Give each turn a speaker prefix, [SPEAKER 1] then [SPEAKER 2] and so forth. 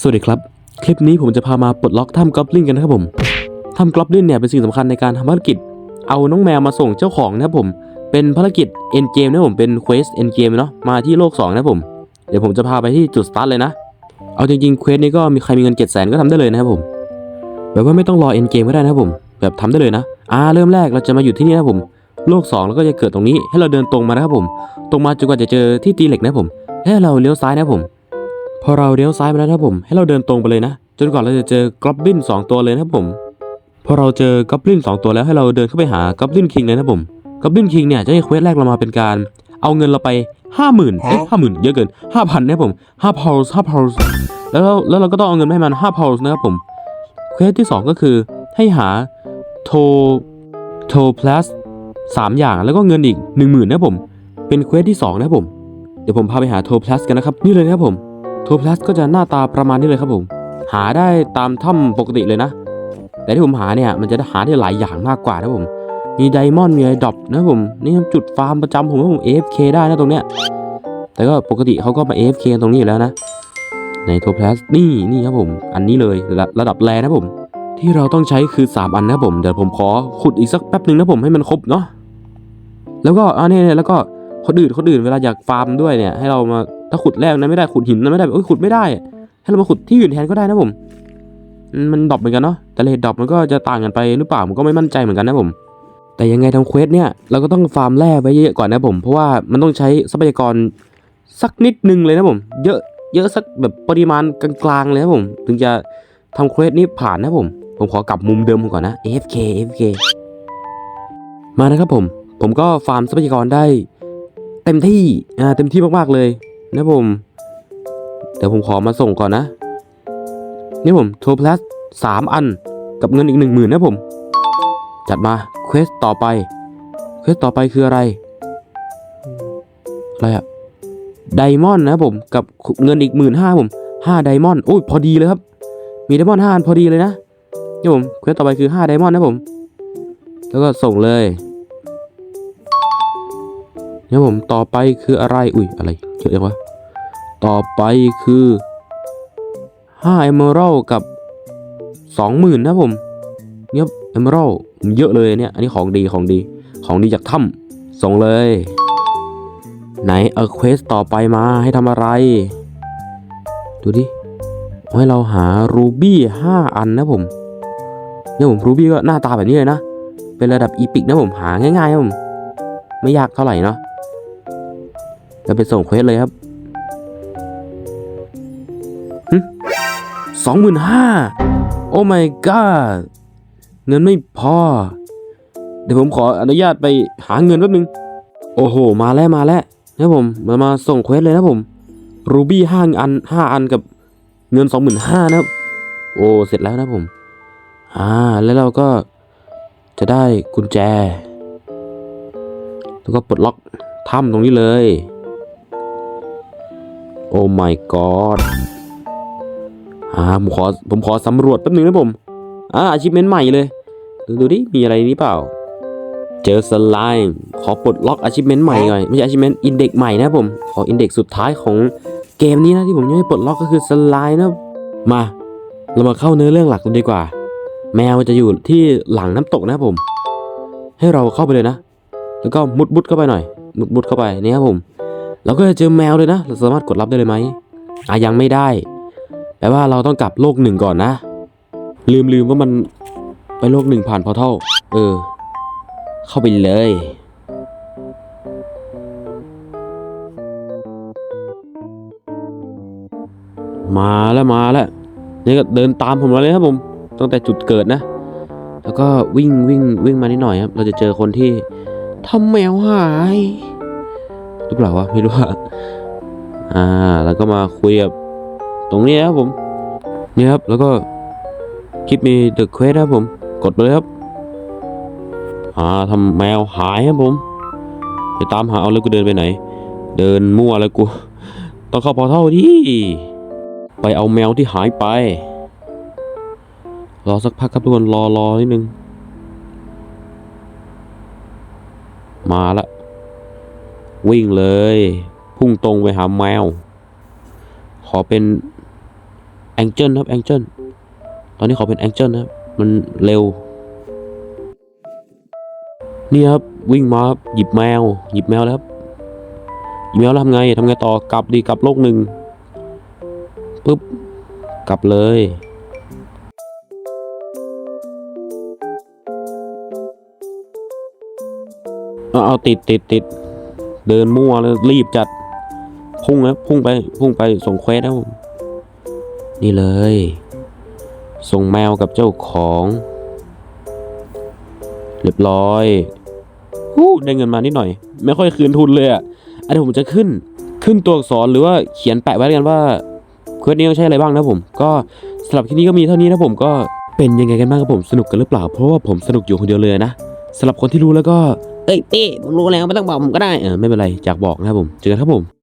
[SPEAKER 1] สวัสดีครับ คลิปนี้ผมจะพามาปลดล็อกถ้ำกอบลินกันนะครับผมถ้ำกอบลินเนี่ยเป็นสิ่งสำคัญในการทำภารกิจ เอาน้องแมวมาส่งเจ้าของนะครับผม เป็นภารกิจเอ็นเกมนะผมเป็นเควสเอ็นเกมเนาะมาที่โลก2นะผมเดี๋ยวผมจะพาไปที่จุดสตาร์ทเลยนะ เอาจริงๆเควสนี้ก็มีใครมีเงินเจ็ดแสนก็ทำได้เลยนะครับผม แบบว่าไม่ต้องรอเอ็นเกมก็ได้นะครับผม แบบทำได้เลยนะอ่าเริ่มแรกเราจะมาอยู่ที่นี่นะครับผม โลก 2 แล้วก็จะเกิดตรงนี้ให้เราเดินตรงมานะครับผม ตรงมาจนกว่าจะเจอที่ตีเหล็กนะครับผมให้เราเลี้ยวซ้ายนะครับผม พอเราเลี้ยวซ้ายมาแล้วนะครับผม ให้เราเดินตรงไปเลยนะ จนกว่าเราจะเจอกอบลินสองตัวเลยนะครับผม พอเราเจอกอบลินสองตัวแล้วให้เราเดินเข้าไปหากอบลินคิงเลยนะครับผมกอบลินคิงเนี่ยจะให้เควสแรกเรามาเป็นการ เอาเงินเราไปห้าหมื่นเอ๊ะห้าหมื่นเยอะเกินห้าพันนะครับผมห้าพาวส์ห้าพาวส์แล้วเราแล้วเราก็ต้องเอาเงินไปให้มันห้าพาวส์นะครับผม เควสที่สองก็คือให้หาโทโทพลัสสามอย่างแล้วก็เงินอีกหนึ่งหมื่นนะครับผม เป็นเควสที่สองนะครับผม เดี๋ยวผมพาไปหาโทพลัสกันนะครับ นี่เลยนะครับผม โทพลัสก็จะหน้าตาประมาณนี้เลยครับผม หาได้ตามถ้ำปกติเลยนะ แต่ที่ผมหาเนี่ยมันจะหาได้หลายอย่างมากกว่านะผม มีไดมอนด์มีไอดอปนะผม นี่ครับจุดฟาร์มประจำผมว่าผม AFK ได้นะตรงเนี้ย แต่ก็ปกติเขาก็มา AFK ตรงนี้อยู่แล้วนะ ในโทพลัสนี่นี่ครับผม อันนี้เลยระระดับแรนะผม ที่เราต้องใช้คือ 3 อันนะผม เดี๋ยวผมขอขุดอีกสักแป๊บหนึ่งนะผมให้มันครบเนาะ แล้วก็อันนี้แล้วก็คนอื่นคนอื่นเวลาอยากฟาร์มด้วยเนี่ยให้เรามา ถ้าขุดแรกนั้นไม่ได้ขุดหินนั้นไม่ได้เอ้ยขุดไม่ได้ให้เรามาขุดที่อื่นแทนก็ได้นะผม มันดรอปเหมือนกันเนาะแต่เลทดรอปมันก็จะต่างกันไปหรือเปล่าผมก็ไม่มั่นใจเหมือนกันนะผม แต่ยังไงทำเควสเนี่ยเราก็ต้องฟาร์มแร่ไว้เยอะก่อนนะผม เพราะว่ามันต้องใช้ทรัพยากรสักนิดนึงเลยนะผม เยอะเยอะสักแบบปริมาณกลางๆเลยนะผม ถึงจะทำเควสนี้ผ่านนะผม ผมขอกลับมุมเดิมผมก่อนนะ AFK AFK มานะครับผม ผมก็ฟาร์มทรัพยากรได้ เต็มที่อ่าเต็มที่มากๆเลย นะผม เดี๋ยวผมขอมาส่งก่อนนะ นี่ผมโทรพลัสสามอันกับเงินอีกหนึ่งหมื่นนะผม จัดมาเควสต่อไปเควสต่อไปคืออะไร อะไรอะไดมอนด์นะผม กับเงินอีกหมื่นห้าผมห้าไดมอนด์โอ้ยพอดีเลยครับ มีไดมอนด์ห้าอันพอดีเลยนะนี่ผมเควสต่อไปคือห้าไดมอนด์นะผม แล้วก็ส่งเลยนี่ผมต่อไปคืออะไร อุ้ยอะไรเยอะจังวะ ต่อไปคือห้าเอเมอรัลกับสองหมื่นนะผมเนี่ยเอเมอรัลผมเยอะเลยเนี่ย อันนี้ของดีของดี ของดีจากถ้ำส่งเลย ไหนเอาเควสต่อไปมาให้ทำอะไร ดูดิ ให้เราหารูบี้ห้าอันนะผมเนี่ยผมรูบี้ก็หน้าตาแบบนี้เลยนะ เป็นระดับอีพิกนะผมหาง่ายๆผมไม่ยากเท่าไหร่เนาะจะไปส่งเควสเลยครับ สองหมื่นห้าโอ้ my god เงินไม่พอ เดี๋ยวผมขออนุญาตไปหาเงินแป๊บนึง โอ้โห มาแล้วมาแล้วนะผม มามาส่งเควสเลยนะผม รูบี้ห้าอันห้าอันกับเงินสองหมื่นห้านะครับ โอ้เสร็จแล้วนะผม อ่า แล้วเราก็จะได้กุญแจ แล้วก็ปลดล็อกถ้ำตรงนี้เลย โอ้ my god อ่าผมขอผมขอสำรวจแป๊บนึงนะผมอ่าอาชีพเมนใหม่เลย ดูดูดิมีอะไรนี้เปล่า เจอสไลม์ขอปลดล็อกอาชีพเมนใหม่หน่อยไม่ใช่อาชีพเมนอินเด็กใหม่นะผมขออินเด็กสุดท้ายของเกมนี้นะที่ผมยังไม่ปลดล็อกก็คือสไลม์นะมา เรามาเข้าเนื้อเรื่องหลักกันดีกว่า แมวจะอยู่ที่หลังน้ำตกนะผม ให้เราเข้าไปเลยนะ แล้วก็มุดมุดเข้าไปหน่อย มุดมุดเข้าไปเนี่ยครับผมเราก็จะเจอแมวเลยนะ เราสามารถกดรับได้เลยไหมอะยังไม่ได้ แปลว่าเราต้องกลับโลกหนึ่งก่อนนะ ลืมลืมว่ามันไปโลกหนึ่งผ่านพอเท่า เออ เข้าไปเลย มาแล้วมาแล้วนี่ก็เดินตามผมมาเลยครับผม ตั้งแต่จุดเกิดนะ แล้วก็วิ่งวิ่งวิ่งมานิดหน่อยครับ เราจะเจอคนที่ทำแมวหายหรือเปล่าวะไม่รู้ว่าอ่า แล้วก็มาคุยกับ ตรงนี้ครับผมนี่ครับแล้วก็คลิปมีเดอะเควสครับผม กดไปเลยครับอ่าทำแมวหายครับผมไปตามหาเอาแล้วกูเดินไปไหน เดินมั่วแล้วกูต้องเข้าพอเท่าที่ไปเอาแมวที่หายไป รอสักพักครับทุกคนรอรอนิดนึง มาละ วิ่งเลย พุ่งตรงไปหาแมว ขอเป็น แองเจิลครับแองเจิลตอนนี้ขอเป็นแองเจิลนะครับ มันเร็ว นี่ครับ วิ่งมาครับหยิบแมว หยิบแมวแล้วครับหยิบแมวแล้วทำไงทำไงต่อกลับดีกลับโลกหนึ่งปุ๊บกลับเลยเอาเอาติดติดติดเดินมั่วแล้วรีบจัด พุ่งนะพุ่งไป พุ่งไปส่งเควสนะผม นี่เลย ส่งแมวกับเจ้าของ เรียบร้อยฮู้ได้เงินมานิดหน่อย ไม่ค่อยคืนทุนเลยอะอันนี้ผมจะขึ้นขึ้นตัวอักษรหรือว่าเขียนแปะไว้กันว่าเควสนี้ต้องใช้อะไรบ้างนะผม ก็สำหรับที่นี้ก็มีเท่านี้นะผมก็เป็นยังไงกันบ้างครับผมสนุกกันหรือเปล่า เพราะว่าผมสนุกอยู่คนเดียวเลยนะสำหรับคนที่รู้แล้วก็เอ้ยเป้ผมรู้แล้วไม่ต้องบอกผมก็ได้เออไม่เป็นไรจากบอกนะครับผมเจอกันครับผม